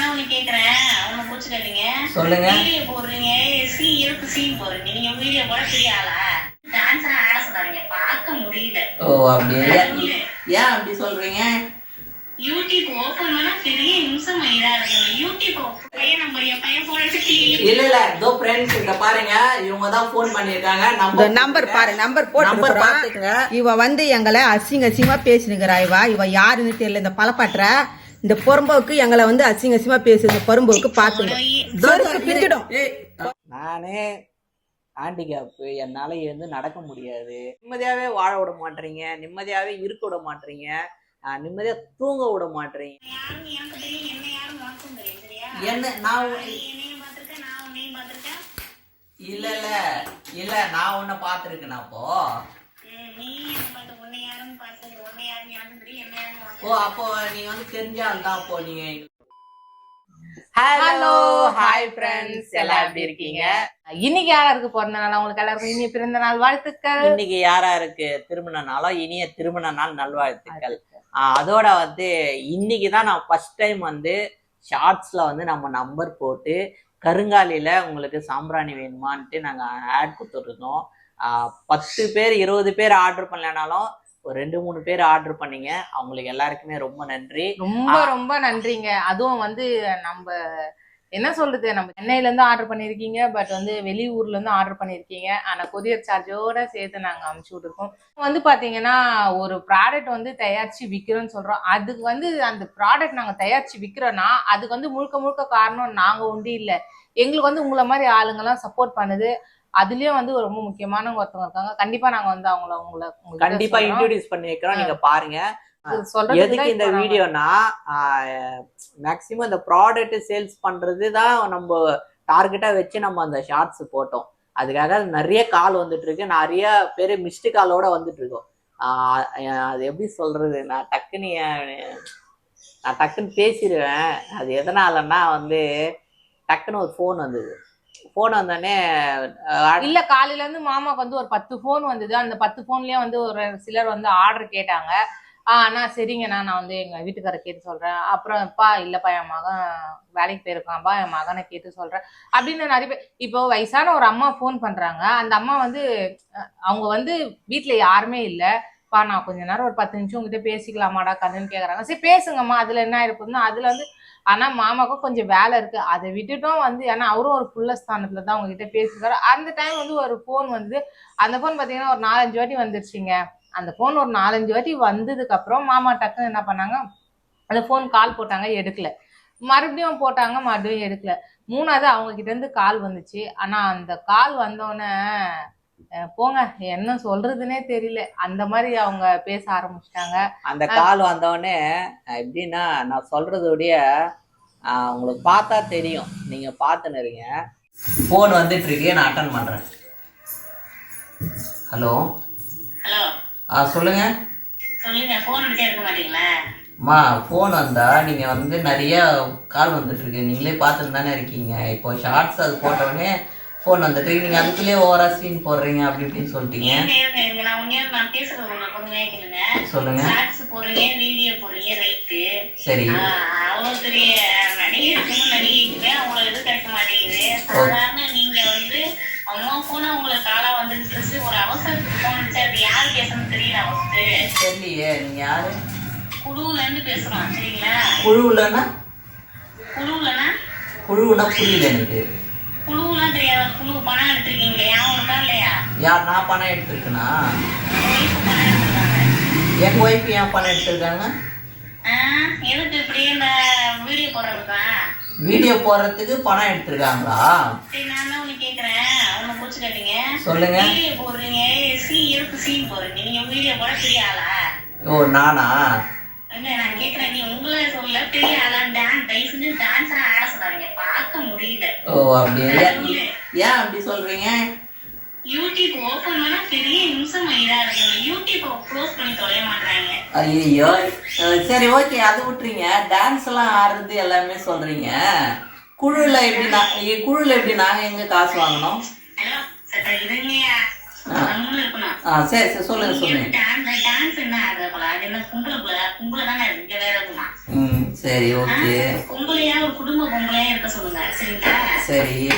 நான் தான் உன்னை கேக்குறேன் ஒண்ணு கோச்சுக்காதீங்க சொல்லுங்க. வீடியோ போடுறீங்க. சீ இருக்கு சீன் போடுறீங்க. நீங்க வீடியோ போட பெரிய ஆளா? டான்ஸ் ஆட சொன்னாங்க பார்க்க முடியல. ஓ அப்படியே? ஏன் அப்படி சொல்றீங்க? யூடியூப் ஓபன் பண்ணா பெரிய நிமிஷம் இதா இருக்கு யூடியூப் பையன் நம்ம என் பையன் போன இல்ல இல்ல. இதோ ஃப்ரெண்ட்ஸ் இங்க பாருங்க. இவங்க தான் ஃபோன் பண்ணிருக்காங்க இந்த நம்பர் பாரு நம்பர் போட்டு நம்பர். பாத்துக்கங்க. இவ வந்து எங்களை அசிங்க அசிங்கமா பேசினுக்கிறா இவ. இவ யாருன்னு தெரியல இந்த பலப்பற்ற இந்த பொறம்போக்கு எங்களை வந்து அசிங்க அசிங்கமா பேசு இந்த பொறம்போக்கு பாத்துங்க நானே ஹேண்டிகேப்பு என்னால எழுந்து நடக்க முடியாது. நிம்மதியாவே வாழ விட மாட்டீங்க நிம்மதியாவே இருக்க விட மாட்டீங்க ஆஹ் நிம்மதியா தூங்க விட மாட்டீங்க என்ன நான் பார்த்திருக்கேன் இல்ல இல்ல. இல்ல நான் உன்னை பாத்துருக்கேன் அப்போ ம், நீ என்ன பார்த்த உன்னை யாரும் பார்த்து உன்னை யாரும் எனக்கு தெரியும் என்ன யாரும் உனக்கு ஓ அப்போ நீ வந்து தெரிஞ்ச ஆள் தான் அப்போ நீங்க ஹலோ ஹாய் ஃப்ரெண்ட்ஸ் எல்லாம் எப்படி இருக்கீங்க? இன்னைக்கு யாராருக்கு பிறந்த நாள்? உங்களுக்கு எல்லாருக்கும் இனிய பிறந்த நாள் வாழ்த்துக்கள். இன்னைக்கு யாரா இருக்கு திருமண நாளோ இனிய திருமண நாள் நல்வாழ்த்துக்கள். அதோட வந்து இன்னைக்கு தான் நான் ஃபர்ஸ்ட் டைம் வந்து ஷார்ட்ஸ்ல வந்து நம்ம நம்பர் போட்டு கருங்காலியில உங்களுக்கு சாம்பிராணி வேணுமான்ட்டு நாங்க ஆட் கொடுத்துருந்தோம் ஆஹ் பத்து பேர் இருபது பேர் ஆர்டர் பண்ணலனாலும் ஒரு ரெண்டு மூணு பேர் ஆர்டர் பண்ணீங்க. அவங்களுக்கு எல்லாருக்குமே ரொம்ப நன்றி. ரொம்ப ரொம்ப நன்றிங்க. அதுவும் வந்து நம்ம என்ன சொல்றது? நம்ம சென்னையில இருந்து ஆர்டர் பண்ணிருக்கீங்க பட் வந்து வெளியூர்ல இருந்து ஆர்டர் பண்ணிருக்கீங்க ஆனா கொரியர் சார்ஜோட சேர்த்து நாங்க அமுச்சு விட்டுருக்கோம். வந்து பாத்தீங்கன்னா ஒரு ப்ராடக்ட் வந்து தயாரிச்சு விக்கிறோம்னு சொல்றோம். அதுக்கு வந்து அந்த ப்ராடக்ட் நாங்க தயாரிச்சு விக்கிறோம்னா அதுக்கு வந்து முழுக்க முழுக்க காரணம் நாங்க உண்டு இல்ல. எங்களுக்கு வந்து உங்களை மாதிரி ஆளுங்கெல்லாம் சப்போர்ட் பண்ணுது. அதுலயும் வந்து ரொம்ப முக்கியமானவங்க ஒருத்தவங்க இருக்காங்க. கண்டிப்பா நாங்க வந்து அவங்கள உங்களை கண்டிப்பா. இன்ட்ரோடியூஸ் பண்ணி வைக்கிறோம் நீங்க பாருங்க. எதுக்கு இந்த வீடியோனா மேக்சிமம் இந்த ப்ராடக்ட் சேல்ஸ் பண்றது தான் நம்ம டார்கெட்டா வச்சு நம்ம அந்த ஷார்ட்ஸ் போட்டோம். அதுக்காக நிறைய கால் வந்துட்டு இருக்கு நிறைய பேர் மிஸ்டு காலோட வந்துட்டு இருக்கோம் அது எப்படி சொல்றது? நான் டக்குன்னு நான் டக்குன்னு பேசிடுவேன். அது எதனாலன்னா வந்து டக்குன்னு ஒரு ஃபோன் வந்தது. ஃபோன் வந்தோடனே இல்ல காலையில இருந்து மாமாக்கு வந்து ஒரு பத்து போன் வந்தது. அந்த பத்து போன்லயே வந்து ஒரு சிலர் வந்து ஆர்டர் கேட்டாங்க. ஆஹ் அண்ணா சரிங்கண்ணா நான் வந்து எங்க வீட்டுக்கார கேட்டு சொல்றேன். அப்புறம் அப்பா இல்லப்பா என் மகன் வேலைக்கு போயிருக்கான்ப்பா என் மகனை கேட்டு சொல்றேன். அப்படின்னு நிறைய பேர் இப்போ வயசான ஒரு அம்மா ஃபோன் பண்றாங்க. அந்த அம்மா வந்து அவங்க வந்து வீட்டுல யாருமே இல்ல. பா நான் கொஞ்ச நேரம் ஒரு பத்து நிமிஷம் உங்ககிட்ட பேசிக்கலாமாடா கண்ணுன்னு கேக்குறாங்க. சரி பேசுங்கம்மா அதுல என்ன இருக்குன்னா அதுல வந்து ஆனால் மாமாக்கும் கொஞ்சம் வேலை இருக்குது அதை விட்டுட்டும் வந்து ஏன்னா அவரும் ஒரு புள்ள ஸ்தானத்தில் தான் உங்ககிட்ட பேசிருக்காரு. அந்த டைம் வந்து ஒரு ஃபோன் வந்து அந்த ஃபோன் பார்த்தீங்கன்னா ஒரு நாலஞ்சு வாட்டி வந்துருச்சுங்க. அந்த ஃபோன் ஒரு நாலஞ்சு வாட்டி வந்ததுக்கப்புறம் மாமா டக்குன்னு என்ன பண்ணாங்க அந்த ஃபோன் கால் போட்டாங்க எடுக்கல. மறுபடியும் போட்டாங்க மறுபடியும் எடுக்கல. மூணாவது அவங்க கிட்ட இருந்து கால் வந்துச்சு. ஆனா அந்த கால் வந்தோடனே போங்க. என்ன சொல்றதுனே தெரியல. அந்த மாதிரி அவங்க பேச ஆரம்பிச்சிட்டாங்க. அந்த கால் வந்தோடனே எப்படின்னா நான் சொல்றதோடைய உங்களுக்கு பார்த்தா தெரியும். நீங்க பார்த்துன்னு ஃபோன் வந்துட்டு இருக்கு. நான் அட்டன் பண்றேன். ஹலோ ஹலோ ஆ சொல்லுங்க. சொல்லுங்க. போன் அடிச்சா இருக்க மாட்டீங்களா? அம்மா ஃபோன் வந்தா நீங்க வந்து நிறைய கால் வந்துட்டு இருக்கு. நீங்களே பார்த்துட்டு தானே இருக்கீங்க. இப்போ ஷார்ட்ஸ் அது போட்ட உடனே ஃபோன் வந்துட்டு இருக்கு. நீங்க அதுக்குள்ளேயே ஓவரா சீன் போடுறீங்க அப்படி இப்படின்னு சொல்லிட்டீங்க. நான் உன்னே நான் பேசுறது உங்களுக்கு கொஞ்சம் கேளுங்க. சொல்லுங்க. ஷார்ட்ஸ் போடுறீங்க வீடியோ போடுறீங்க ரைட்டு சரி. அவ்வளவு பெரிய நடிகருக்கும் நடிகைக்குமே அவ்வளவு இது கிடைக்க மாட்டேங்குது. சாதாரண நீங்க வந்து அம்மா போன உங்களுக்கு காலா வந்துருச்சு ஒரு அவசரத்துக்கு போன் அடிச்சா அது யார் பேசணும்னு தெரியல ஃபர்ஸ்ட் தெரியலையே நீங்க யாரு? குழுவுல இருந்து பேசுறோம் சரிங்களா? குழுவுலன்னா? குழுவுலனா குழுவுனா புரியல எனக்கு. குழுவுலாம் தெரியாத குழு பணம் எடுத்திருக்கீங்க இருக்கா இல்லையா? யார் நான் பணம் எடுத்திருக்கேனா? என் ஒய்ஃப் ஏன் பணம் எடுத்திருக்காங்க? ஆ, எதுக்கு இப்படி இந்த வீடியோ போடுறதுக்கா? வீடியோ போடுறதுக்கு பணம் எடுத்திருக்காங்களா? சரி நான் தான் உன்னை கேக்குறேன்? ஒண்ணு கோச்சுக்காதீங்க சொல்லுங்க. வீடியோ போடுறீங்க. சீ இருக்கு சீன் போடுறீங்க? நீங்க வீடியோ போட ஆளா? ஓ நானா? நான் கேக்குறேன். நீ உங்களை சொல்ல பெரிய ஆளா டான்ஸ் தயவு செஞ்சு டான்ஸ் ஆட சொல்லாதீங்க. பார்க்க முடியல. ஓ அப்படியே? ஏன் அப்படி சொல்றீங்க? யூடியூப் ஓபன் பண்ணா பெரிய நிமிஷம் இதா இருக்கு. யூடியூப் க்ளோஸ் பண்ணி தொலைய மாட்டாங்க ஐயோ சரி ஓகே. அது விட்டுறீங்க டான்ஸ் எல்லாம் ஆடுறது எல்லாமே சொல்றீங்க. குழுல எப்படி குழுல எப்படி நாங்க எங்க காசு வாங்கணும்? ஹலோ இருங்கயா சரி சரி சொல்லுங்க சொல்லுங்க. டான்ஸ் டான்ஸ் என்ன ஆடுறது போல? அது என்ன கும்பல போல? கும்பல தானே இருக்கு வேற இருக்குமா? ம் சரி ஓகே. கும்பலையா ஒரு குடும்ப பொம்பளையா இருக்க சொல்லுங்க சரிங்களா? சரி.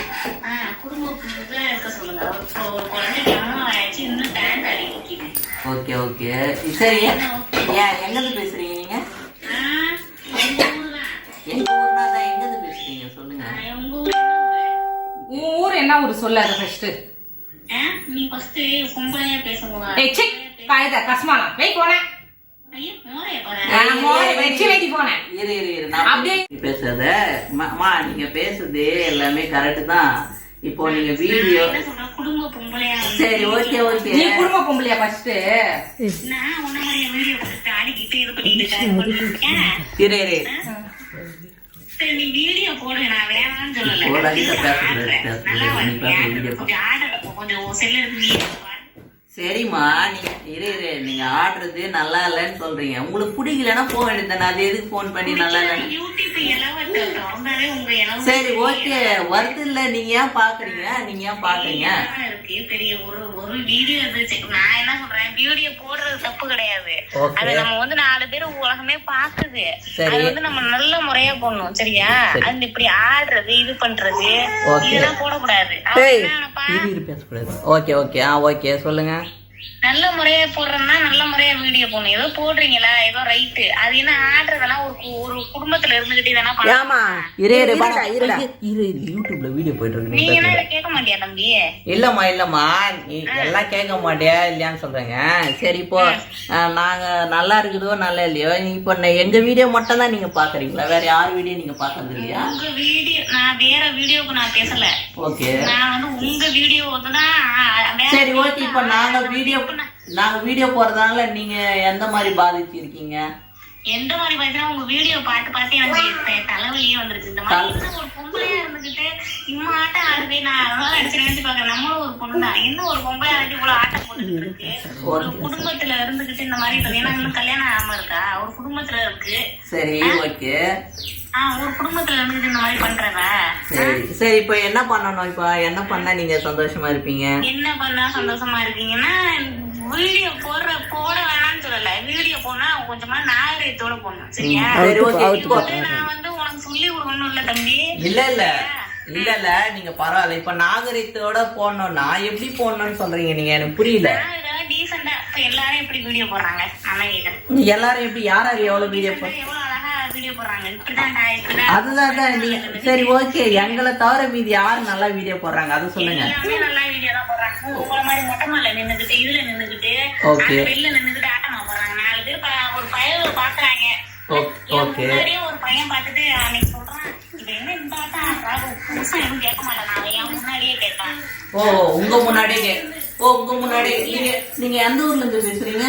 ஆ, குடும்ப பொம்பளையா இருக்க சொல்லுங்க. ஒரு கொ- ஒரு குழந்தைக்கு அம்மா ஆயிடுச்சு இன்னும் டேங்க் அடி நிக்குது. Okay okay. சரி ஏன் எங்கேருந்து பேசுறீங்க நீங்க? எங்க ஊர்னா தான் எங்கேருந்து பேசுறீங்க? சொல்லுங்க. உங்க ஊரு? என்ன ஊரு? சொல்லு அதை ஃபர்ஸ்ட் நீ first பொம்பளையா பேசுங்க ஏய் செக் காயத கஸ்மாலா வெய் போனேன். நீங்க பேசுறது எல்லாமே கரெக்ட் தான். இப்போ நீங்க வீடியோ குடும்ப பொம்பளையா சரி ஓகே ஓகே நீ குடும்ப பொம்பளையா ஃபர்ஸ்ட் நான் உன்ன மாதிரியே வீடியோ போட்டு ஆடிக்கிட்டு இது பண்ணிட்டு இருக்கேன். இரு இரு. சரி, நீ வீடியோ போடு நான் வேணாம்னு சொல்லல. நல்லா வந்து வீடியோ கொஞ்சம் செல்ல. சரிம்மா நீங்க இரு இரு நீங்க ஆடுறது நல்லா இல்லைன்னு சொல்றீங்க. உங்களுக்கு பிடிக்கலன்னா போக வேண்டியது அது எதுக்கு ஃபோன் பண்ணி நல்லா இல்லைன்னு? சரி ஓகே வருது இல்ல நீங்க ஏன் பாக்குறீங்க? நீங்க ஏன் பாக்குறீங்க? இருக்கு பெரிய ஒரு ஒரு வீடியோ நான் என்ன சொல்றேன் வீடியோ போடுறது தப்பு கிடையாது. Okay. அது நம்ம வந்து நாலு பேர் உலகமே பாக்குது சரி. அது வந்து நம்ம நல்ல முறையா போடணும் சரியா? அது இப்படி ஆடுறது இது பண்றது Okay. இதெல்லாம் போடக்கூடாது. பேசக்கூடாது. ஓகே ஓகே ஆ ஓகே சொல்லுங்க. நல்ல முறையா போடுறோம்னா நல்ல முறையா வீடியோ போடணும். ஏதோ போடுறீங்களா? ஏதோ ரைட்டு. அது என்ன ஆடுறதெல்லாம் ஒரு ஒரு குடும்பத்துல இருந்துகிட்டு இரு யூடியூப்ல வீடியோ போயிட்டு இருக்கு. நீ நீங்க என்ன கேட்க மாட்டியா தம்பி? இல்லம்மா இல்லம்மா. நீ எல்லாம் கேட்க மாட்டியா இல்லையான்னு சொல்றேங்க. சரி இப்போ நாங்க நல்லா இருக்குதோ நல்லா இல்லையோ நீ இப்போ எங்க வீடியோ மட்டும் தான் நீங்க பாக்குறீங்களா? வேற யார் வீடியோ நீங்க பாக்குறது இல்லையா? உங்க வீடியோ நான் வேற வீடியோக்கு நான் பேசல. ஓகே. நான் வந்து உங்க வீடியோ தான் வேற சரி ஓகே. இப்போ நாங்க வீடியோ நாங்க வீடியோ போறதுனால நீங்க எந்த மாதிரி பாதிச்சிருக்கீங்க? எந்த மாதிரி பார்த்தா உங்க வீடியோ பார்த்து பார்த்து எனக்கு தலைவலியே வந்துருச்சு. இந்த மாதிரி என்ன ஒரு பொம்பளையா இருந்துகிட்டு இம்மா ஆட்டம் ஆடுது நான் அதனால அடிச்சு நினைச்சு பாக்குறேன் நம்மளும் ஒரு பொண்ணு தான். இன்னும் ஒரு பொம்பளையா ஆடி இவ்வளவு ஆட்டம் இருக்கு. ஒரு குடும்பத்துல இருந்துகிட்டு இந்த மாதிரி ஏன்னா இன்னும் கல்யாணம் ஆகாம இருக்கா? ஒரு குடும்பத்துல இருக்கு. சரி ஓகே. ஒரு குடும்பத்துல இருந்துகிட்டு இந்த மாதிரி பண்றவ? சரி சரி இப்போ என்ன பண்ணணும்? இப்போ என்ன பண்ணா நீங்க சந்தோஷமா இருப்பீங்க? என்ன பண்ணா சந்தோஷமா இருக்கீங்கன்னா வீடியோ போடுற போட வேணாம்னு சொல்லல. வீடியோ போனா கொஞ்சமா நாகரிகத்தோட போடணும். சரியா? நான் வந்து உனக்கு சொல்லி கொடுக்கணும் இல்ல தம்பி. இல்ல இல்ல. இல்ல இல்ல. நீங்க பரவாயில்ல. இப்ப நாகரிகத்தோட போடணும்னா எப்படி போடணும்னு சொல்றீங்க நீங்க? எனக்கு புரியல. நான் டீசெண்டா இப்ப எல்லாரும் எப்படி வீடியோ போடுறாங்க? நல்லா கேக்குறேன் நீ எல்லாரும் எப்படி யார் யார் எவ்வளவு வீடியோ போ எவ்வளவு அழகா வீடியோ போடுறாங்க. இப்படிதான்டா இப்படிதான் அதுதான் தான் நீங்க சரி ஓகே. எங்களை தவிர மீதி யார் நல்லா வீடியோ போடுறாங்க? அது சொல்லுங்க. எல்லாமே நல்லா வீடியோ தான் போடுறாங்க. உங்களை மாதிரி மொட்டை மாடல நின்னுக்கிட்டு இதுல நின்னுக்கிட்டு. அந்த வெளில நின்னுக்கிட்டு ஆட்டமா போடுறாங்க. நாலு பேர் ஒரு பையன் பாக்குறாங்க. முன்னாடியே ஒரு பையன் பார்த்துட்டு அன்னைக்கு சொல்றான் இது என்ன இந்த ஆட்டம்? புதுசா எதுவும் கேட்க மாட்டேன் என் முன்னாடியே கேட்டான். ஓ உங்க முன்னாடியே ஓ உங்க முன்னாடி நீங்க நீங்க எந்த ஊர்ல இருந்து பேசுறீங்க?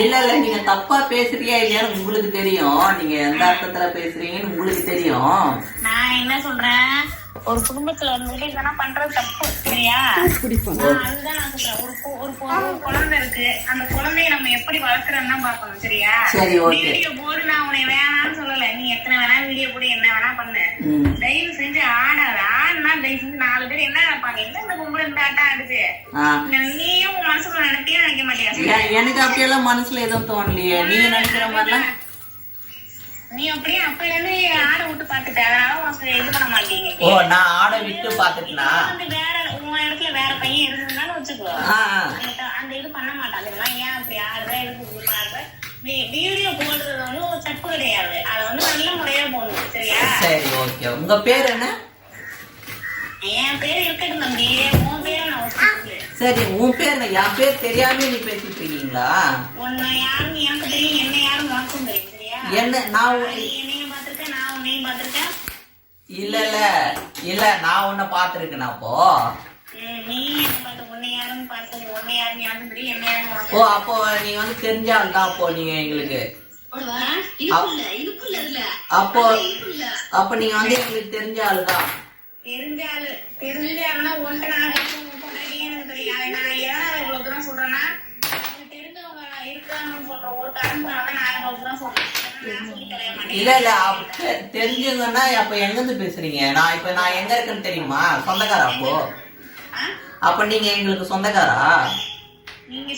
இல்ல இல்ல நீங்க தப்பா பேசுறியா இல்லையான்னு உங்களுக்கு தெரியும். நீங்க எந்த அர்த்தத்துல பேசுறீங்கன்னு உங்களுக்கு தெரியும். நான் என்ன சொல்றேன்? ஒரு குடும்பத்துல இருந்துட்டு இதெல்லாம் பண்றது தப்பு சரியா அதுதான் நான் சொல்றேன். ஒரு ஒரு குழந்தை இருக்கு. அந்த குழந்தைய நம்ம எப்படி வளர்க்குறோம்னு தான் பார்க்கணும் சரியா. வீடியோ போடு நான் உன்னை வேணாம்னு சொல்லல. நீ எத்தனை வேணா வீடியோ போடு என்ன வேணா பண்ணு. தயவு செஞ்சு ஆடாத ஆடுனா தயவு செஞ்சு நாலு பேர் என்ன நினைப்பாங்க? என்ன இந்த பொம்பளை இந்த ஆட்டம் ஆடுது. நீயும் உன் மனசுக்குள்ள நினைப்பியா நினைக்க மாட்டியா? எனக்கு அப்படியெல்லாம் மனசுல எதுவும் தோணலையே. நீங்க நினைக்கிற மாதிரிலாம் நீ அப்படியே அப்பல இருந்து ஆட விட்டு பாத்துட்ட உனக்கு இது பண்ண மாட்டீங்க ஓ நான் ஆடை விட்டு பாத்துட்டேனா வந்து வேற உன் இடத்துல வேற பையன் இருந்திருந்தாலும் வச்சுக்கோ. அந்த இது பண்ண மாட்டாங்க இதெல்லாம் ஏன் அப்படி ஆடுற பாடுற? வீடியோ போடுறது வந்து ஒரு தப்பு கிடையாது. அதை வந்து நல்ல முறையா போடணும். சரியா? சரி ஓகே. உங்க பேர் என்ன? என் பேர் இருக்கட்டும் தம்பி. உன் பேரை நான் சரி உன் பேர்? என் பேர் தெரியாம நீ பேசிட்டு இருக்கீங்களா? உன்னை யாருன்னு எனக்கு தெரியும் என்ன யாரும் உனக்கும் தெரியும் என்ன நான் இல்ல இல்ல. இல்ல நான் உன்னை பாத்துருக்கேன் அப்போ. ஓ அப்போ நீ வந்து தெரிஞ்ச ஆள் தான் அப்போ நீங்க எங்களுக்கு. அப்போ அப்ப நீங்க வந்து எங்களுக்கு தெரிஞ்ச ஆளு தான். தெரிஞ்ச ஆளு தெரிஞ்ச ஆளுனா உன்கிட்ட நான் எனக்கு நான் ஏன் இவ்வளவு தூரம் சொல்றேன்னா, தெரிஞ்சவங்க இருக்காங்கன்னு சொல்ற ஒரு தான் நான் இவ்வளவு தூரம் இல்ல இல்ல தெரிஞ்சவங்கன்னா அப்ப எங்க இருந்து பேசுறீங்க? நான் இப்ப நான் எங்க இருக்கேன்னு தெரியுமா? சொந்தக்காரா அப்போ? அப்ப நீங்க எங்களுக்கு சொந்தக்காரா? நீங்க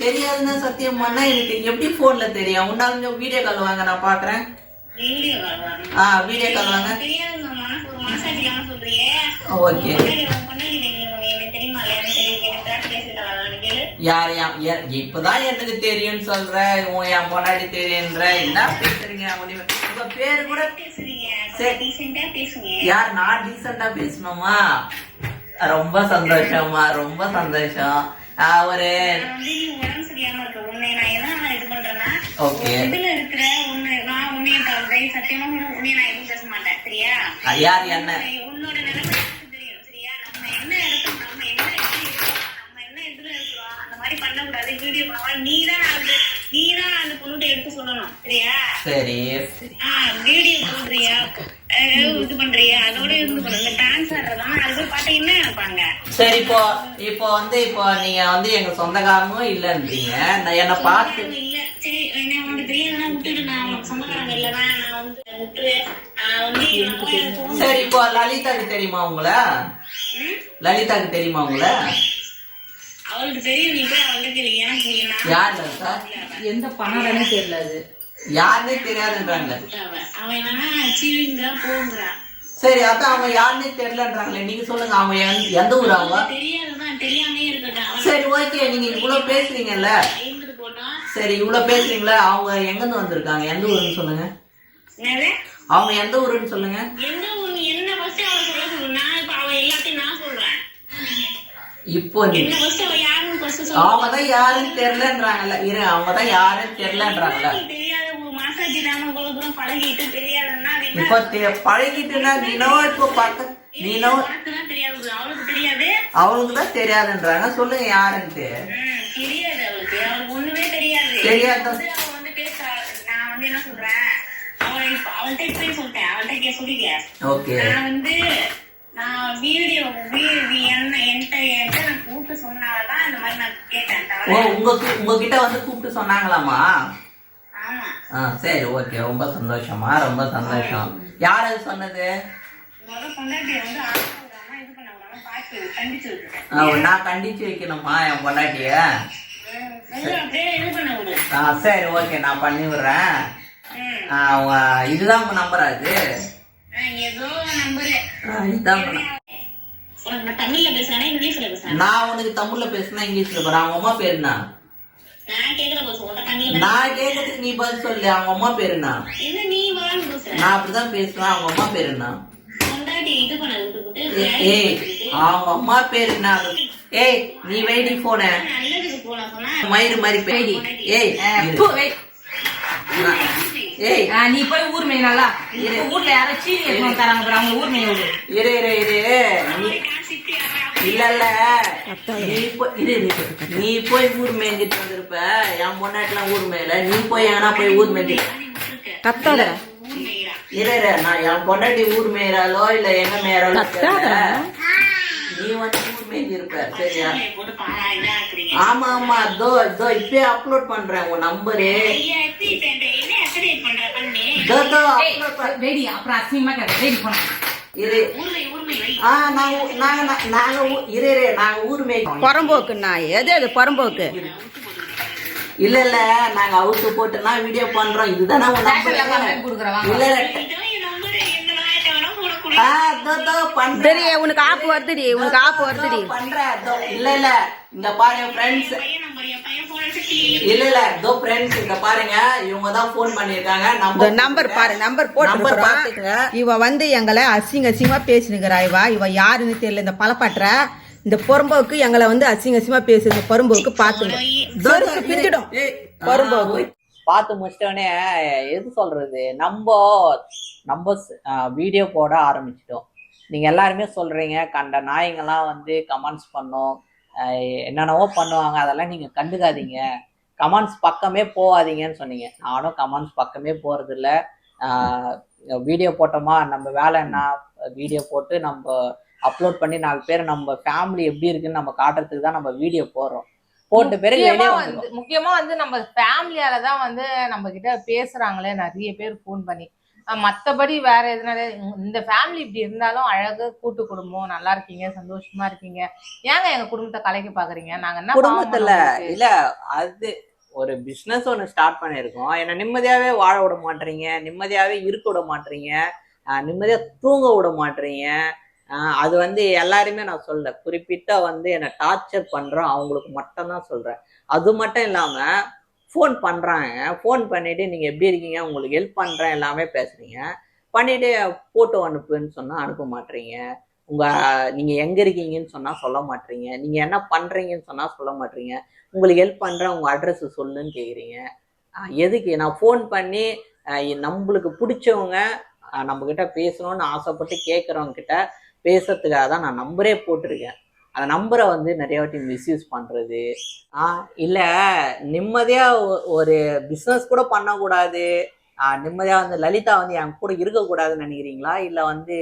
தெரியாதுன்னு சத்தியம் பண்ணு எனக்கு எப்படி போன்ல தெரியும்? உன்னால வீடியோ கால் வாங்க நான் பாக்குறேன். ஆ வீடியோ கால் வாங்க. ஓகே பொண்டாட்டி உன் பொண்டாட்டி தெரியும் எனக்கு தெரியுமா இல்லையா எனக்கு தெரியும் எனக்கு தான் பேசிட்டு கேளு யார் யா- யா- இப்பதான் எனக்கு தெரியும்னு சொல்ற உன் என் பொண்டாட்டி தெரியுன்ற என்ன பேசுறீங்க? உங்க பேரு கூட பேசுறீங்க. யார் நான் டீசெண்டா பேசணுமா? ரொம்ப சந்தோஷமா ரொம்ப சந்தோஷம். ஒரு நான் வந்து நீ மாதிரி பண்ணக்கூடாது. வீடியோ பண்ண நீ தான் அது நீ தான் அந்த பொண்ணுகிட்ட எடுத்து சொல்லணும். சரியா? சரி. ஆ வீடியோ போடுறியா அஹ் இது பண்றியா? அதோட இருந்து பண்ணு இந்த டான்ஸ் ஆடுறதா அது போய் பார்த்தா என்ன நினைப்பாங்க சரி இப்போ இப்போ வந்து இப்போ நீங்க வந்து எங்க சொந்தக்காரங்களும் இல்லன்றீங்க. நான் என்ன பார்த்து இல்ல. சரி என்ன உனக்கு தெரியாதுன்னா விட்டுட்டு நான் உனக்கு சொந்தக்காரங்க இல்லதான் நான் வந்து phone சரி இப்போ லலிதாக்கு தெரியுமா உங்கள? லலிதாக்கு தெரியுமா உங்கள? அவளுக்கு தெரியும் நீ போய் நீ நான் யார் லலிதா எந்த பணம்னு தெரியல அது. யாருன்னே தெரியாதுன்றாங்க. அவ அவன். என்னன்னா சீவிங்கிறா போங்கிறா சரி அதான் அவங்க யாருன்னே தெரியலன்றாங்களே. நீங்க சொல்லுங்க அவங்க எந்த- எந்த ஊர் அவங்க தெரியாதுதான் தெரியாமே இருக்கட்டும். அவன் சரி ஓகே. நீங்க இவ்வளவு பேசுறீங்கல்ல. சரி இவ்வளவு பேசுறீங்களா? அவங்க எங்க இருந்து வந்திருக்காங்க? எந்த ஊருன்னு சொல்லுங்க. என்னது? அவங்க எந்த ஊருன்னு சொல்லுங்க. எந்த ஒண்ணு என்ன ஃபர்ஸ்ட் அவ சொல்ல சொல்லு. நான் இப்ப அவ எல்லாத்தையும் நான் இப்போ அவங்க தான் யாருன்னு தெரியலன்றாங்கல்ல. இரு அவங்க தான் யாருன்னு தெரியலன்றாங்கல்ல இப்போ பழகிட்டுனா நீனோ இப்போ பார்க்க நீனோ அவளுக்கு தான் தெரியாதுன்றாங்க. சொல்லுங்க யாருன்ட்டு. தெரியாது அவள்கிட்ட இப்பவே சொல்லிட்டேன். அவள்கிட்ட சொல்லிக்க. நான் வந்து நான் வீடியோ என்ன என்கிட்ட கூப்பிட்டு சொன்னாலதான் இந்த மாதிரி நான் கேட்டேன். ஓ தவிர உங்க உங்ககிட்ட வந்து கூப்பிட்டு சொன்னாங்களாமா ஆமா. ஆ சரி ஓகே. ரொம்ப சந்தோஷமா ரொம்ப சந்தோஷம். யார் அது சொன்னது? முத பொண்டாட்டியை வந்து ஆசை விடாம இது பண்ண விடாம பார்த்து கண்டிச்சு விட்டுட்டேன். ஆ, நான் கண்டிச்சு வைக்கணுமா என் பொண்டாட்டிய. ம், வந்து அப்படியே இது பண்ண விடு ஆ சரி ஓகே நான் பண்ணி விடுறேன் ம். ஆ, உங்க இதுதான் உங்க நம்பரா அது ஏதோ ஆ, இதுதான் உங்க நம்பர். உனக்கு நான் தமிழ்ல பேசுறேன்னா இங்கிலீஷ்ல பேசுறேன். நான் உனக்கு தமிழ்ல பேசுனா இங்கிலீஷ்ல போறேன் அவங்க அம்மா பேரு என்ன? நான் கேக்குற பேச உன்கிட்ட தமிழ்ல நான் கேட்கறதுக்கு நீ பதில் சொல்லு. அவங்க அம்மா பேரு என்ன? என்ன நீ வான்னு பேசுற? நான் அப்படிதான் பேசுவேன். அவங்க அம்மா பேரு என்ன? ஏய் அவங்க அம்மா பேரு என்ன? ஏய் நீ வைடி போன மயிறு மாதிரி பேடி ஏய் ஏய். நீ போய் ஊர் மேய் நல்லா இப்ப ஊர்ல யாரும் சீனி எடுத்து தராங்க பாரு, அவங்க ஊர் மேய விடு இரு இரு இரு. நீ காசிட்டு இல்ல இல்ல நீ போய். நீ போய் ஊர் மேய்ஞ்சிட்டு வந்திருப்ப. என் பொண்டாட்டிலாம் ஊர் மேயல. நீ போய் எங்கன்னா போய் ஊர் மேய்ஞ்சிட்டு கத்தாத இரு நான் என் பொண்டாட்டி ஊர் மேயறாலோ இல்ல எங்க மேயறாலோ. நீ வந்து ஊர் மேய்ஞ்சிருப்ப. சரியா? ஆமா ஆமா. இதோ இதோ இப்பயே அப்லோட் பண்றேன் உன் நம்பரு. வெடி அப்புறம் அசிங்கமா கேட்க இரு. ஆ நாங்க ஊ- நாங்க நா- நாங்க ஊ- இரு இரு நாங்க ஊர் மேய் புறம்போக்கு நாய் எது அது புறம்போக்கு? இல்ல இல்ல நாங்க அவுத்து போட்டுனா வீடியோ பண்றோம். இதுதானே இல்ல இல்ல இதான் என் நம்பர் எந்த நாயத்தை சரி உனக்கு ஆப்பு வருதுடி உனக்கு ஆப்பு வருதுடி. இல்ல இல்ல இங்க பாருங்க ஃப்ரெண்ட்ஸ் நம்பர் இல்ல இல்ல இதோ ஃப்ரெண்ட்ஸ் இங்க பாருங்க இவங்க தான் ஃபோன் பண்ணிருக்காங்க இந்த நம்பர் பாரு நம்பர் நம்பர் போட்டு பாத்துங்க இவ வந்து எங்களை அசிங்க அசிங்கமா பேசினுக்கிறா இவ. இவ யாருன்னு தெரியல இந்த பலப்பற்ற இந்த பொறம்போக்கு எங்களை வந்து அசிங்க அசிங்கமா பேசு இந்த பொறம்போக்கு பாத்துங்க சொருக்கு பிஞ்சிடும் பொறம்போக்கு. பார்த்து முடிச்சிட்டோடனே எது சொல்றது? நம்ம நம்ம வீடியோ போட ஆரம்பிச்சிட்டோம். நீங்கள் எல்லாருமே சொல்கிறீங்க கண்ட நாய்ங்கெல்லாம் வந்து கமெண்ட்ஸ் பண்ணோம். என்னென்னவோ பண்ணுவாங்க அதெல்லாம் நீங்கள் கண்டுக்காதீங்க. கமெண்ட்ஸ் பக்கமே போகாதீங்கன்னு சொன்னீங்க. நானும் கமெண்ட்ஸ் பக்கமே போகிறதில்ல வீடியோ போட்டோமா? நம்ம வேலை என்ன? வீடியோ போட்டு நம்ம அப்லோட் பண்ணி நாலு பேர் நம்ம ஃபேமிலி எப்படி இருக்குன்னு நம்ம காட்டுறதுக்கு தான் நம்ம வீடியோ போடுறோம். போட்ட பிறகு முக்கியமா வந்து வந்துடும் முக்கியமா வந்து நம்ம ஃபேமிலியால தான் வந்து நம்ம கிட்ட பேசுறாங்களே நிறைய பேர் ஃபோன் பண்ணி. மத்தபடி வேற எதுனால இந்த ஃபேமிலி இப்படி இருந்தாலும் அழகு கூட்டு குடும்பம் நல்லா இருக்கீங்க சந்தோஷமா இருக்கீங்க. ஏங்க எங்க குடும்பத்தை கலைக்க பாக்குறீங்க? நாங்க என்ன குடும்பத்துல? இல்ல அது ஒரு பிசினஸ் ஒண்ணு ஸ்டார்ட் பண்ணியிருக்கோம். என்ன நிம்மதியாவே வாழ விட மாட்டீங்க நிம்மதியாவே இருக்க விட மாட்டீங்க ஆஹ் நிம்மதியா தூங்க விட மாட்டீங்க அது வந்து எல்லாருமே நான் சொல்ல குறிப்பிட்ட வந்து என்னை டார்ச்சர் பண்றோம் அவங்களுக்கு மட்டும் தான் சொல்றேன். அது மட்டும் இல்லாம ஃபோன் பண்றாங்க. ஃபோன் பண்ணிட்டு நீங்க எப்படி இருக்கீங்க? உங்களுக்கு ஹெல்ப் பண்றேன். எல்லாமே பேசுறீங்க. பண்ணிட்டு போட்டோ அனுப்புன்னு சொன்னா அனுப்ப மாட்டீங்க. உங்க நீங்க எங்க இருக்கீங்கன்னு சொன்னா சொல்ல மாட்டீங்க. நீங்க என்ன பண்றீங்கன்னு சொன்னா சொல்ல மாட்டீங்க. உங்களுக்கு ஹெல்ப் பண்றேன் உங்க அட்ரஸ் சொல்லுன்னு கேக்குறீங்க. எதுக்கு? நான் ஃபோன் பண்ணி நம்மளுக்கு பிடிச்சவங்க நம்மக்கிட்ட பேசணும்னு ஆசைப்பட்டு கேட்குறவங்க கிட்ட பேசுறதுக்காக தான் நான் நம்பரே போட்டிருக்கேன். அந்த நம்பரை வந்து நிறைய வாட்டி மிஸ்யூஸ் பண்ணுறது இல்லை நிம்மதியாக ஒ- ஒரு பிஸ்னஸ் கூட பண்ணக்கூடாது. நிம்மதியாக வந்து லலிதா வந்து என் கூட இருக்கக்கூடாதுன்னு நினைக்கிறீங்களா? இல்லை வந்து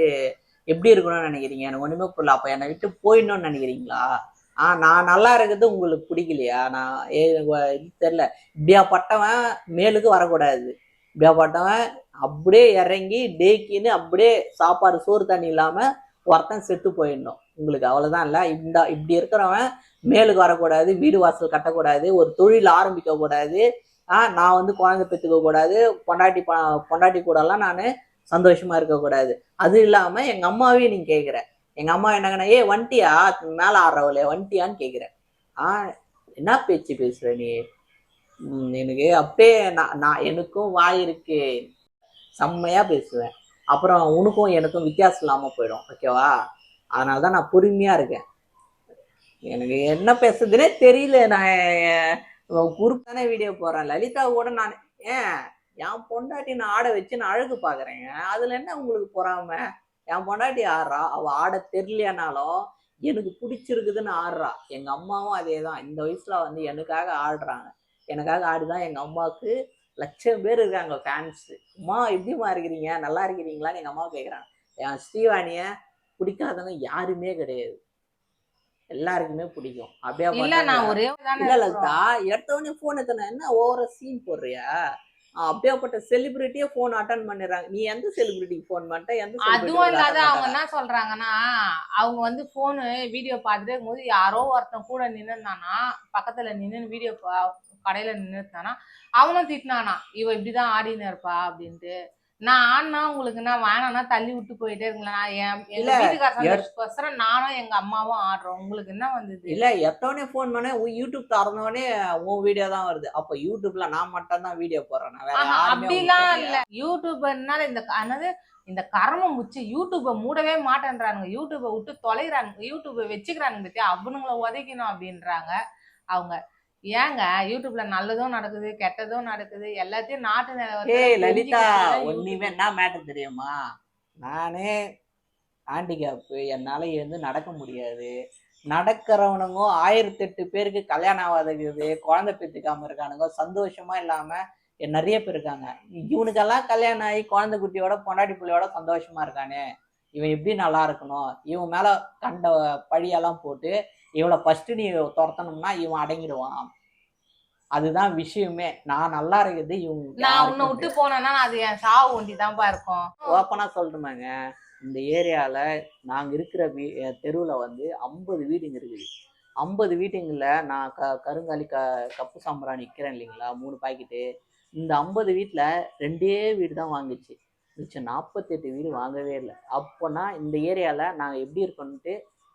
எப்படி இருக்கணும்னு நினைக்கிறீங்க? எனக்கு ஒன்றுமே புரியல. அப்போ என்னை விட்டு போயிடணும்னு நினைக்கிறீங்களா? ஆ நான் நல்லா இருக்கிறது உங்களுக்கு பிடிக்கலையா? நான் ஏ எனக்கு இப்படியா பட்டவன் இப்படியாப்பட்டவன் மேலுக்கு வரக்கூடாது. இப்படியாப்பட்டவன் அப்படியே இறங்கி டேக்கின்னு அப்படியே சாப்பாடு சோறு தண்ணி இல்லாமல் ஒருத்தன் செத்து போயிடணும். உங்களுக்கு அவ்வளோதான் இல்லை. இந்த இப்படி இருக்கிறவன் மேலுக்கு வரக்கூடாது வீடு வாசல் கட்டக்கூடாது ஒரு தொழில் ஆரம்பிக்க கூடாது ஆ நான் வந்து குழந்தை பெற்றுக்க கூடாது. பொண்டாட்டி பொண்டாட்டி கூடலாம் நான் சந்தோஷமா இருக்கக்கூடாது. அது இல்லாமல் எங்கள் அம்மாவையும் நீங்க கேட்குற எங்க அம்மா என்னங்கன்னா ஏ வண்டியா? மேலே ஆடுறவளே வண்டியான்னு கேட்குறேன் ஆ என்ன பேச்சு பேசுற நீ? எனக்கு அப்படியே நான் நான் எனக்கும் வாய் இருக்கு. செம்மையா பேசுவேன். அப்புறம் உனக்கும் எனக்கும் வித்தியாசம் இல்லாமல் போயிடும் ஓகேவா அதனால தான் நான் பொறுமையாக இருக்கேன். எனக்கு என்ன பேசுறதுனே தெரியல நான் குரூப் வீடியோ போடுறேன். லலிதா கூட நான் ஏன்? என் பொண்டாட்டி நான் ஆட வச்சு நான் அழகு பார்க்குறேங்க அதில் என்ன உங்களுக்கு பொறாம? என் பொண்டாட்டி ஆடுறா அவள் ஆட தெரியலையானாலும் எனக்கு பிடிச்சிருக்குதுன்னு ஆடுறா. எங்கள் அம்மாவும் அதே தான் இந்த வயசில் வந்து எனக்காக ஆடுறாங்க. எனக்காக ஆடுதான் எங்கள் அம்மாவுக்கு லட்சம் பேர் இருக்காங்க ஃபேன்ஸ் அம்மா எப்படிமா இருக்கிறீங்க? நல்லா இருக்கிறீங்களான்னு எங்க அம்மா கேக்குறாங்க. என் ஸ்ரீவாணிய பிடிக்காதவங்க யாருமே கிடையாது. எல்லாருக்குமே பிடிக்கும். அப்படியே இல்ல நான் ஒரே இல்ல. லலிதா எடுத்தவொடனே போன் எத்தனை என்ன ஓவர சீன் போடுறியா? அப்படியாப்பட்ட செலிபிரிட்டியே போன் அட்டன் பண்ணிடுறாங்க. நீ எந்த செலிபிரிட்டிக்கு போன் பண்ணிட்ட? எந்த அதுவும் இல்லாத அவங்க என்ன சொல்றாங்கன்னா அவங்க வந்து போனு வீடியோ பார்த்துட்டே இருக்கும்போது யாரோ ஒருத்தன் கூட நின்னுந்தானா பக்கத்துல நின்னு வீடியோ கடையில நின்னுட்டானா அவனும் திட்டினானா இவ இப்படிதான் ஆடின்னு இருப்பா அப்படின்ட்டு. நான் ஆடினா உங்களுக்கு என்ன வேணாம்னா தள்ளி விட்டு போயிட்டே இருங்களேன். நான் என் எங்க இல்ல, வீட்டுக்கார எட்- சந்தோஷக்கோசரம் நானும் எங்க அம்மாவும் ஆடுறோம். உங்களுக்கு என்ன வந்தது? இல்ல எத்தவொடனே போன் பண்ண உன் யூடியூப் திறந்தவொடனே உன் வீடியோ தான் வருது. அப்ப யூடியூப்ல நான் மட்டும் தான் வீடியோ போடுறேன். நான் அப்படிலாம் இல்ல. யூடியூபர்னால இந்த என்னது இந்த கர்ம முச்சு யூடியூப மூடவே மாட்டேன்றானுங்க. யூடியூப விட்டு தொலைகிறானுங்க யூடியூப வச்சுக்கிறானுங்க பத்தியா? அவனுங்களை உதைக்கணும் அப்படின்றாங்க அவங்க. ஏங்க? யூடியூப்ல நல்லதும் நடக்குது கெட்டதும் நடக்குது எல்லாத்தையும் நாட்டு நிலவரத்தை ஏய் லலிதா ஒண்ணுமே. என்ன மேட்டர் தெரியுமா? நானே ஹேண்டிகேப்பு என்னால எழுந்து நடக்க முடியாது. நடக்கிறவனுங்க ஆயிரத்தெட்டு பேருக்கு கல்யாணம் ஆகாதது குழந்தை பெற்றுக்காம இருக்கானுங்க சந்தோஷமா இல்லாம நிறைய பேர் இருக்காங்க. இவனுக்கெல்லாம் கல்யாணம் ஆகி குழந்தை குட்டியோட பொண்டாட்டி புள்ளையோட சந்தோஷமா இருக்கானே? இவன் எப்படி நல்லா இருக்கணும்? இவன் மேல கண்ட பழியெல்லாம் போட்டு இவளை ஃபர்ஸ்ட் நீ துரத்தணும்னா இவன் அடங்கிடுவான். அதுதான் விஷயமே. நான் நல்லா இருக்குது இவங்க நான் உன்னை விட்டு போனேன்னா அது என் சாவு ஒண்டி தான்ப்பா இருக்கும் ஓப்பனா சொல்லட்டுமாங்க. இந்த ஏரியால நாங்க இருக்கிற வீ தெருவுல வந்து ஐம்பது வீடுங்க இருக்குது. ஐம்பது வீட்டுங்களில் நான் க கருங்காலி க கப்பு சாம்பிராணி நிற்கிறேன் இல்லைங்களா? மூணு பாக்கெட்டு. இந்த ஐம்பது வீட்டில் ரெண்டே வீடு தான் வாங்குச்சு. மிச்சம் நாற்பத்தெட்டு வீடு வாங்கவே இல்லை. அப்போனா இந்த ஏரியாவில் நாங்கள் எப்படி இருக்கோன்ட்டு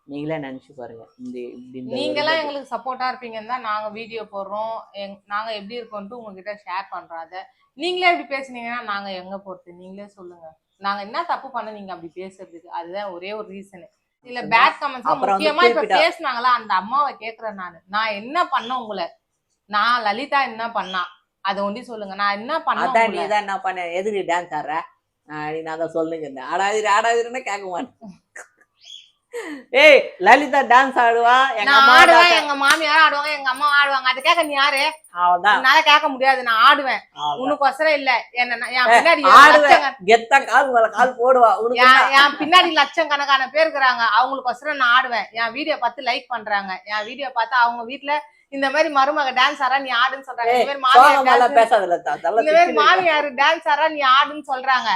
நீங்களே நினச்சி பாருங்க. இந்த இப்படி நீங்கெல்லாம் எங்களுக்கு சப்போர்ட்டா இருப்பீங்கன்னு தான் நாங்க வீடியோ போடுறோம். எங்- நாங்க எப்படி இருக்கோன்ட்டு உங்ககிட்ட ஷேர் பண்றோம் அதை நீங்களே இப்படி பேசுனீங்கன்னா நாங்க எங்க போறது நீங்களே சொல்லுங்க. நாங்க என்ன தப்பு பண்ண நீங்க அப்படி பேசுறதுக்கு? அதுதான் ஒரே ஒரு ரீசன் இல்ல பேட் கமெண்ட்ஸ் முக்கியமா இப்ப பேசுனாங்களா? அந்த அம்மாவை கேக்குறேன் நானு. நான் என்ன பண்ண உங்களை? நான் லலிதா என்ன பண்ணா? அதை ஒண்டி சொல்லுங்க. நான் என்ன பண்ண நீ? தான் என்ன பண்ண? எதுக்கு டான்ஸ் ஆடுற? நான் தான் சொல்லுங்க. ஆடாதிரு ஆடாதிருன்னு கேட்க மாட்டேன். ஏய் லலிதா டான்ஸ் ஆடுவா எங்க நான் அம்மா ஆடுவேன் எங்க மாமியாரும் ஆடுவாங்க எங்க அம்மா ஆடுவாங்க. அதை கேட்க நீ யாரு? அவதான். என்னால கேட்க முடியாது நான் ஆடுவேன். உனக்கு ஒசரம் இல்ல. என்ன என் பின்னாடி ஆடுவேன். லட்சம் கெத்தா கால் மேல கால் போடுவா உனக்கு என் பின்னாடி லட்சம் கணக்கான பேர் இருக்கிறாங்க. அவங்களுக்கு ஒசரம் நான் ஆடுவேன். என் வீடியோ பார்த்து லைக் பண்றாங்க. என் வீடியோ பார்த்து அவங்க வீட்ல இந்த மாதிரி மருமக டான்ஸ் ஆறா நீ ஆடுன்னு சொல்றாங்க. இந்த மாதிரி மாமியார் பேசாத இந்த மாதிரி. மாமியார் டான்ஸ் ஆறா நீ ஆடுன்னு சொல்றாங்க.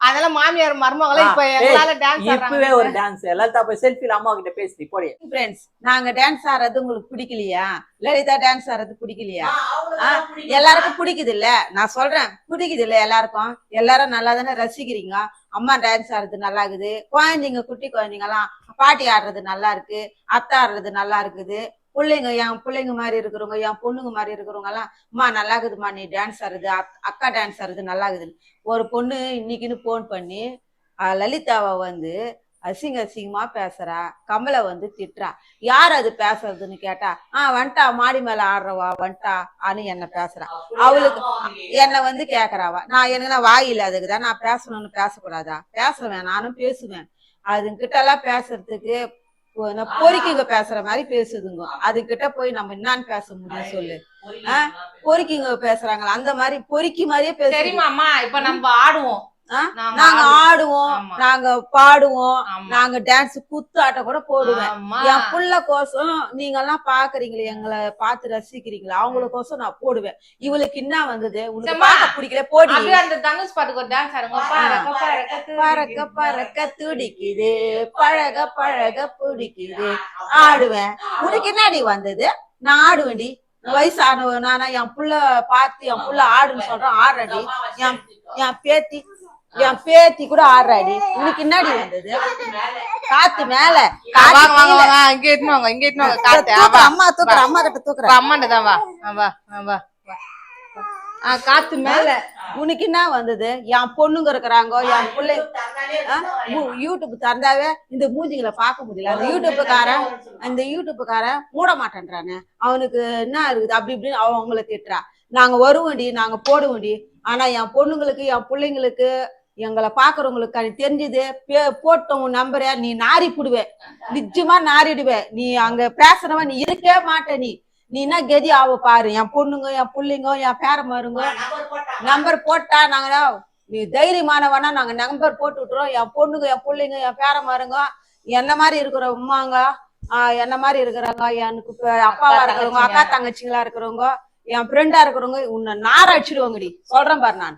அதெல்லாம் மாமியார் மருமகளும் இப்ப எங்களால டான்ஸ் இப்பவே ஒரு டான்ஸ் லலிதா போய் செல்ஃபில அம்மா கிட்ட பேசி போடி. ஃப்ரெண்ட்ஸ் நாங்க டான்ஸ் ஆடுறது உங்களுக்கு பிடிக்கலையா? லலிதா டான்ஸ் ஆடுறது பிடிக்கலையா? ஆ, எல்லாருக்கும் பிடிக்குது இல்ல நான் சொல்றேன் பிடிக்குது இல்ல எல்லாருக்கும்? எல்லாரும் நல்லா தானே ரசிக்கிறீங்க? அம்மா டான்ஸ் ஆடுறது நல்லா இருக்குது குழந்தைங்க குட்டி குழந்தைங்க எல்லாம் பாட்டி ஆடுறது நல்லா இருக்கு. அத்தை ஆடுறது நல்லா இருக்குது. பிள்ளைங்க என் பிள்ளைங்க மாதிரி இருக்கிறவங்க என் பொண்ணுங்க மாதிரி இருக்கிறவங்க எல்லாம் அம்மா நல்லா இருக்குதும்மா நீ டான்ஸ் ஆடுறது அக்- அக்கா டான்ஸ் ஆடுறது நல்லா இருக்குதுன்னு ஒரு பொண்ணு இன்னைக்குன்னு போன் பண்ணி லலிதாவை வந்து அசிங்க அசிங்கமா பேசுறா கமலை வந்து திட்டுறா. யார் அது பேசுறதுன்னு கேட்டா ஆ வந்துட்டா மாடி மேல ஆடுறவா வந்துட்டா அனு என்ன பேசுறா. அவளுக்கு என்னை வந்து கேக்குறாவா. நான் என்ன வாய் இல்லாததுக்குதான் நான் பேசணும்னு பேசக்கூடாதா? பேசுவேன் நானும் பேசுவேன். அதுங்கிட்ட எல்லாம் பேசுறதுக்கு நான் பொறுக்கிங்க பேசுற மாதிரி பேசுதுங்க. அதுகிட்ட போய் நம்ம என்னன்னு பேச முடியும் சொல்லு? பொறுக்கிங்க. பேசுறாங்களா? அந்த மாதிரி பொறுக்கி மாதிரியே பேசுறீங்க. தெரியுமாம்மா இப்ப நம்ம ஆடுவோம்? நாங்க ஆடுவோம். நாங்க பாடுவோம். நாங்க டான்ஸ் குத்து ஆட்டம் கூட போடுவேன். என் புள்ள கோசம் நீங்க எல்லாம் பாக்குறீங்களே எங்களை பார்த்து ரசிக்கிறீங்களா? அவங்களுக்கோசம் நான் போடுவேன். இவளுக்கு என்ன வந்தது? செம்மா. பார்க்க பிடிக்கல போடி. அந்த தனுஷ் பாட்டுக்கு ஒரு டான்ஸ் ஆடுங்க. பறக்க பறக்க பறக்க பறக்க துடிக்குது. பழக பழக பிடிக்குது ஆடுவேன். உனக்கு என்னடி வந்தது? நான் ஆடுவேன்டி. வயசானவ நானா என் புள்ள பார்த்து என் புள்ள ஆடுன்னு சொல்றேன். ஆடுறடி என் என் பேத்தி. என் பேத்தி கூட ஆடுறாடி. உனக்கு என்னடி வந்தது? காத்து மேல. காத்து வாங்க வாங்க. வாங்க இங்க இட்டுனு வாங்க இங்க இட்டுனு வாங்க. காத்து. அம்மா தூக்குற அம்மா கிட்ட தூக்குற. அம்மாண்ட தான் வா. வா வா. காத்து மேல. உனக்கு என்ன வந்தது? என் பொண்ணுங்க இருக்கிறாங்க என் பிள்ளை. யூடியூப் திறந்தாவே இந்த மூஞ்சிகளை பார்க்க முடியல. அந்த யூடியூப்புக்காரன் அந்த யூடியூப்புக்காரன் மூட மாட்டேன்றானே. அவனுக்கு என்ன இருக்குது? அப்படி இப்படின்னு அவன் அவங்கள திட்டுறா. நாங்க வருவோண்டி நாங்க போடுவோண்டி. ஆனா என் பொண்ணுங்களுக்கு என் பிள்ளைங்களுக்கு எங்களை பாக்குறவங்களுக்கு அது தெரிஞ்சது. போட்டோம் உன் நம்பரை நீ நாரி புடுவே. நிச்சயமா நாரிடுவே. நீ அங்க பேசுறவன் நீ இருக்கவே மாட்ட நீ. நீ என்ன கதி ஆவ பாரு. என் பொண்ணுங்க என் பிள்ளைங்க என் பேரமாருங்க நம்பர் போட்டா. நாங்க நீ தைரியமானவனா நாங்க நம்பர் போட்டு விட்டுறோம். என் பொண்ணுங்க என் பிள்ளைங்க என் பேரமாருங்க என்ன மாதிரி இருக்கிற உமாங்க ஆஹ் என்ன மாதிரி இருக்கிறவங்க எனக்கு அப்பாவா இருக்கிறவங்க அக்கா தங்கச்சிங்களா? இருக்கிறவங்க என் ஃப்ரெண்டா இருக்கிறவங்க உன்னை நார அடிச்சிடுவாங்கடி. சொல்றேன் பாரு நான்.